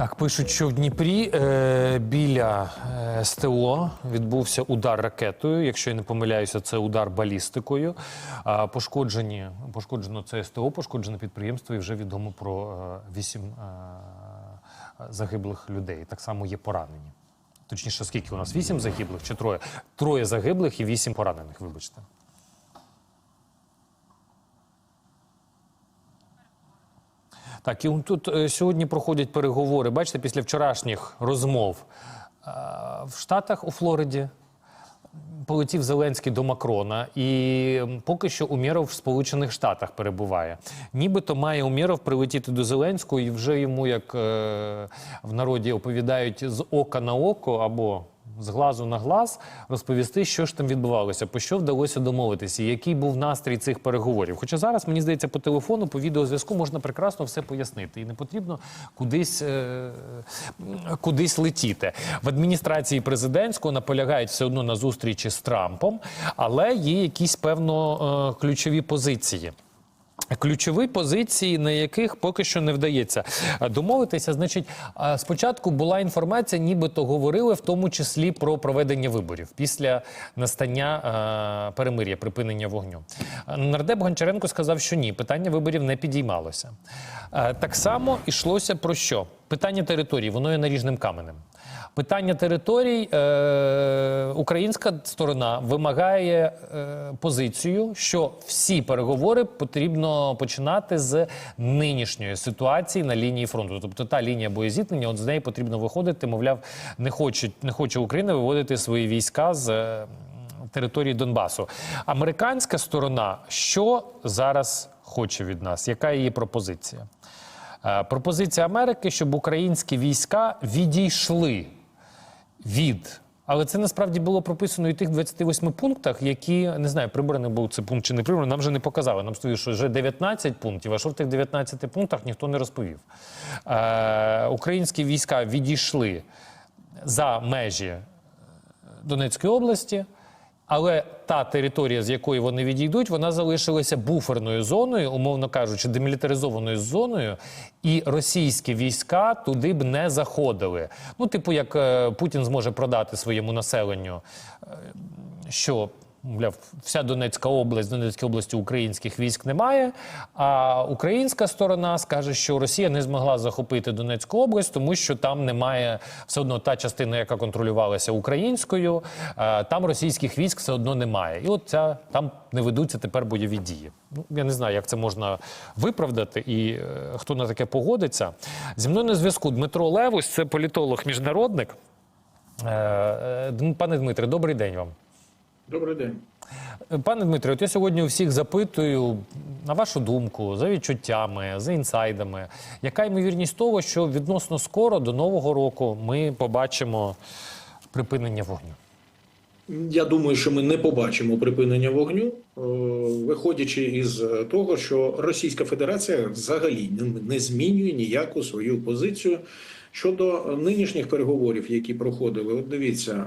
Так, пишуть, що в Дніпрі е, біля е, СТО відбувся удар ракетою. Якщо я не помиляюся, це удар балістикою. А, пошкоджені, пошкоджено це СТО, пошкоджене підприємство, і вже відомо про е, вісім е, загиблих людей. Так само є поранені. Точніше, скільки у нас? Вісім загиблих чи троє? Троє загиблих і вісім поранених, вибачте. Так, і тут е, сьогодні проходять переговори. Бачите, після вчорашніх розмов е, в Штатах у Флориді полетів Зеленський до Макрона, і поки що Умєров в Сполучених Штатах перебуває. Нібито має Умєров прилетіти до Зеленського і вже йому, як е, в народі оповідають, з ока на око або з глазу на глаз розповісти, що ж там відбувалося, по що вдалося домовитися, який був настрій цих переговорів. Хоча зараз мені здається, по телефону, по відеозв'язку можна прекрасно все пояснити, і не потрібно кудись, е, кудись летіти. В адміністрації президентського наполягають все одно на зустрічі з Трампом, але є якісь певно е, ключові позиції. Ключові позиції, на яких поки що не вдається домовитися. Значить, спочатку була інформація, нібито говорили в тому числі про проведення виборів після настання перемир'я, припинення вогню. Нардеп Гончаренко сказав, що ні, питання виборів не підіймалося. Так само йшлося про що? Питання території, воно є наріжним каменем. Питання територій е, українська сторона вимагає е, позицію, що всі переговори потрібно починати з нинішньої ситуації на лінії фронту. Тобто та лінія боєзіткнення, от з неї потрібно виходити. Мовляв, не хочуть, не хоче Україна виводити свої війська з. е, Території Донбасу. Американська сторона що зараз хоче від нас? Яка її пропозиція? Е, Пропозиція Америки, щоб українські війська відійшли від. Але це насправді було прописано і тих 28 пунктах, які не знаю, прибраний був цей пункт чи не прибраний, нам вже не показали. Нам сказали, що вже 19 пунктів, а що в тих 19 пунктах ніхто не розповів. Е, українські війська відійшли за межі Донецької області. Але та територія, з якої вони відійдуть, вона залишилася буферною зоною, умовно кажучи, демілітаризованою зоною, і російські війська туди б не заходили. Ну, типу, як е, Путін зможе продати своєму населенню, е, що. Мовляв, вся Донецька область, Донецькій області українських військ немає. А українська сторона скаже, що Росія не змогла захопити Донецьку область, тому що там немає все одно та частина, яка контролювалася українською. Там російських військ все одно немає. І от ця там не ведуться тепер бойові дії. Ну я не знаю, як це можна виправдати і е, хто на таке погодиться. Зі мною на зв'язку Дмитро Левус, це політолог, міжнародник. Е, е, Пане Дмитре, добрий день вам. Добрий день. Пане Дмитре, от я сьогодні у всіх запитую на вашу думку, за відчуттями, за інсайдами, яка ймовірність того, що відносно скоро до Нового року ми побачимо припинення вогню? Я думаю, що ми не побачимо припинення вогню, е, виходячи із того, що Російська Федерація взагалі не- змінює ніяку свою позицію щодо нинішніх переговорів, які проходили. От дивіться,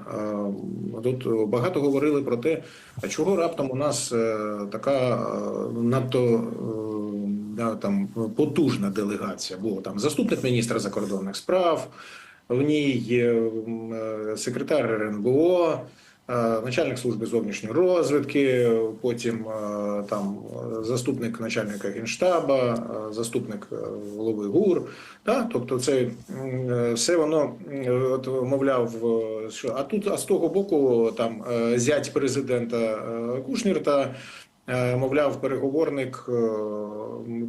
тут багато говорили про те, а чого раптом у нас е, така е, надто да, там потужна делегація. Було там заступник міністра закордонних справ. В ній секретар РНБО, начальник служби зовнішньої розвідки, потім е, там е, заступник начальника генштаба, е, заступник е, голови ГУР. Да? Тобто, це е, все воно от, мовляв, е, що а тут, а з того боку, там е, зять президента е, Кушнір та. е, Мовляв, переговорник е,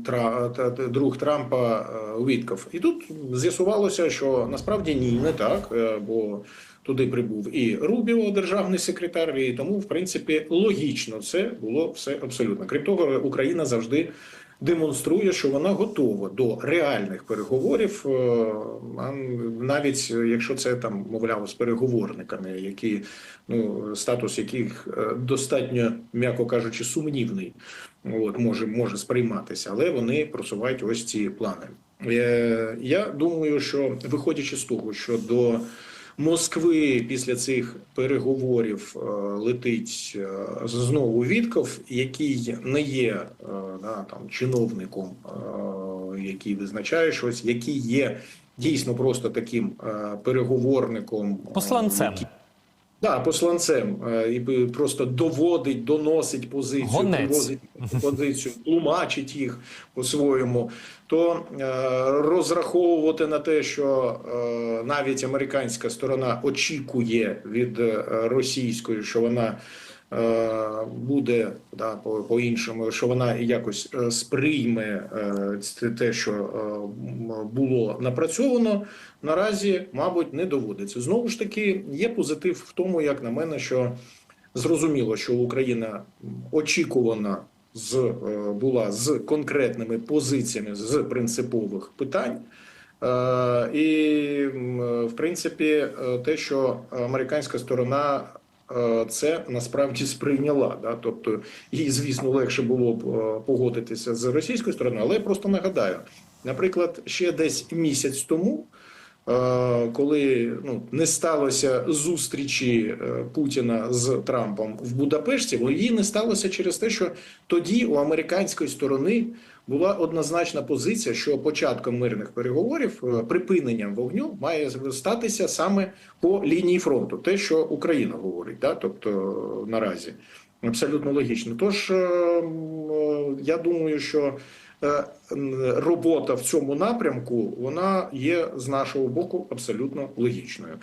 Тра- друг Трампа е, Уітков. І тут з'ясувалося, що насправді ні, не так, е, бо туди прибув і Рубіо, державний секретар, і тому, в принципі, логічно це було все абсолютно. Крім того, Україна завжди демонструє, що вона готова до реальних переговорів, е, навіть якщо це там мовляв з переговорниками, які ну статус яких е, достатньо, м'яко кажучи, сумнівний. От може може сприйматися, але вони просувають ось ці плани. Е, Я думаю, що виходячи з того, що до Москви після цих переговорів е, летить е, знову Вітков, який не є е, да, там чиновником, який визначає щось, який є дійсно просто таким переговорником, Посланцем. який- Да, посланцем е, і просто доводить, доносить позицію, Гонець. привозить позицію, тлумачить їх по-своєму, то е, розраховувати на те, що е, навіть американська сторона очікує від російської, що вона буде да, по, по-іншому, що вона якось е, сприйме е, те, що е, було напрацьовано, наразі, мабуть, не доводиться. Знову ж таки, є позитив в тому, як на мене, що зрозуміло, що Україна очікувана з е, була з конкретними позиціями з принципових питань. Е, І, е, в принципі, е, те, що американська сторона е, це насправді сприйняла. Да? Тобто, їй, звісно, легше було б е, погодитися з російською стороною, але я просто нагадаю, наприклад, ще десь місяць тому. Е, Коли ну не сталося зустрічі е, Путіна з Трампом в Будапешті, бо її не сталося через те, що тоді у американської сторони була однозначна позиція, що початком мирних переговорів е, припиненням вогню має статися саме по лінії фронту, те, що Україна говорить, да? тобто е, наразі абсолютно логічно. Тож е, я думаю, що робота в цьому напрямку вона є з нашого боку абсолютно логічною.